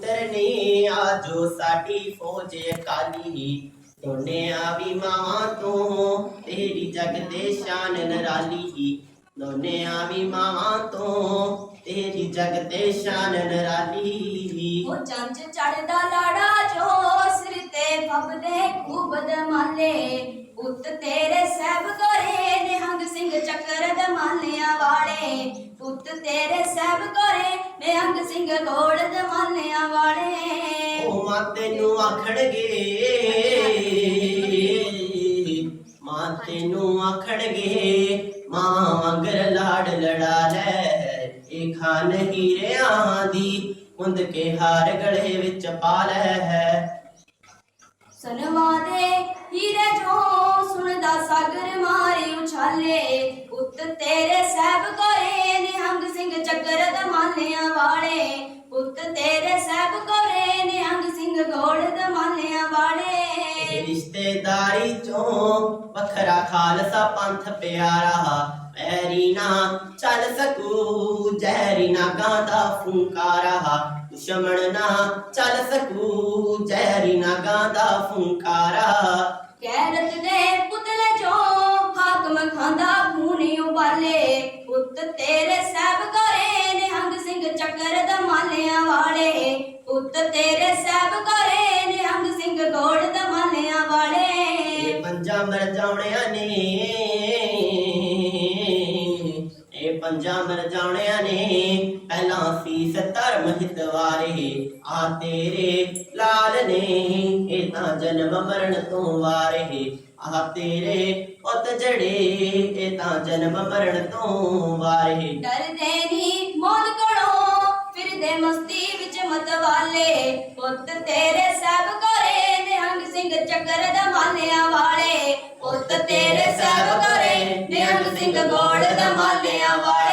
ਤਰਨੇ ਆਜੋ ਸਾਡੀ ਫੌਜ ਕਾਲੀ ਦੋਨਿਆਂ ਵੀ ਮਾਵਾਂ ਤੋਂ, ਤੇਰੀ ਜਗ ਦੇ ਸ਼ਾਨ ਨਰਾਲੀ। ਦੋਨਿਆਂ ਵੀ ਮਾਵਾਂ ਤੋਂ, ਤੇਰੀ ਜਗ ਦੇ ਸ਼ਾਨ ਨਰਾਲੀ। ਉਹ ਚੰਚ ਚੜਦਾ ਲਾੜਾ ਜੋ ਸਿਰ ਤੇ ਫਬਦੇ ਖੂਬ ਦਮਾਲੇ। ਪੁੱਤ ਤੇਰੇ ਸਹਿਬ ਕੋਰੇ ਨਿਹੰਗ ਸਿੰਘ ਚੱਕਰ ਦਮਾਲਿਆਂ ਵਾਲੇ। ਪੁੱਤ ਤੇਰੇ ਸਹਿਬ ਕੋਰੇ ਨਿਹੰਗ ਸਿੰਘ ਘੋੜ ਦਮਾਲਿਆਂ ਵਾਲੇ। ਉਹ ਮਾਂ ਤੈਨੂੰ ਆਖਣਗੇ ਮਾਂ ਤੈਨੂੰ ਆਖਣਗੇ ਮਾਂ ਵਾਂਗਰ ਲਾੜ ਲੜਾ ਲੈ। ਇਹ ਖਾਨ ਹੀਰਿਆਂ ਦੀ ਮੁੰਦ ਕੇ ਹਾਰ ਗਲੇ ਵਿੱਚ ਪਾ ਲੈ। ਹੈ ਸਨਵਾ ਦੇ ਹੀਰੇ ਜੋ ਸੁਣਦਾ ਸਾਗਰ ਮਾਰੇ ਉਛਾਲੇ। ਪੁੱਤ ਤੇਰੇ ਰਿਸ਼ਤੇਦਾਰੀ ਚੋਂ ਵੱਖਰਾ ਖਾਲਸਾ ਪੰਥ ਪਿਆਰਾ, ਪੈਰੀ ਨਾ ਚੱਲ ਸਕੂ, ਜ਼ਹਿਰੀ ਨਾ ਗਾਂਦਾ ਫੁੰਕਾਰਾ। ਦੁਸ਼ਮਣ ਨਾ ਚੱਲ ਸਕੂ, ਜ਼ਹਿਰੀ ਨਾ ਗਾਂਦਾ ਫੁੰਕਾਰਾ। ਕੈਰਤ ਦੇ ਪੁਤਲੇ ਜੋ ਹਾਕਮ ਖਾਂਦਾ ਖੂਨ ਉਬਾਲੇ। ਪੁੱਤ ਤੇਰੇ ਸਹਿਬ ਕੋਰੇ ਨਿਹੰਗ ਸਿੰਘ ਚੱਕਰ ਦਮਾਲਿਆਂ ਵਾਲੇ। ਪੁੱਤ ਤੇਰੇ ਸਹਿਬ ਕੋਰੇ ਨਿਹੰਗ ਸਿੰਘ ਇਹ ਪੰਜਾਂ ਨੇ। ਇਹ ਪੰਜਾਂ ਮਰ ਨੇ। ਪਹਿਲਾਂ ਸੀਸ ਧਰਮ ਹਿਤਵਾਰੇ ਆ ਤੇਰੇ ਲਾਲ ਨੇ। ਇਹ ਤਾਂ ਜਨਮ ਮਰਨ ਤੋਂ ਵਾਰੇ। ਆ ਤੇਰੇ ਪੁੱਤ ਜੜੇ ਇਹ ਤਾਂ ਜਨਮ ਮਰਨ ਤੋਂ ਵਾਰੇ। ਡਰਦੇ ਨੀ ਮੌਤ ਕੋਲੋਂ, ਫਿਰਦੇ ਮਸਤੀ ਵਿੱਚ ਮਤਵਾਲੇ। ਪੁੱਤ ਤੇਰੇ ਸਹਿਬ ਕੋਰੇ ਤੇਰੇ ਸਹਿਬ ਕਰੇ ਨਿਹੰਗ ਸਿੰਘ ਘੋੜ ਦਮਾਲਿਆਂ ਵਾਲੇ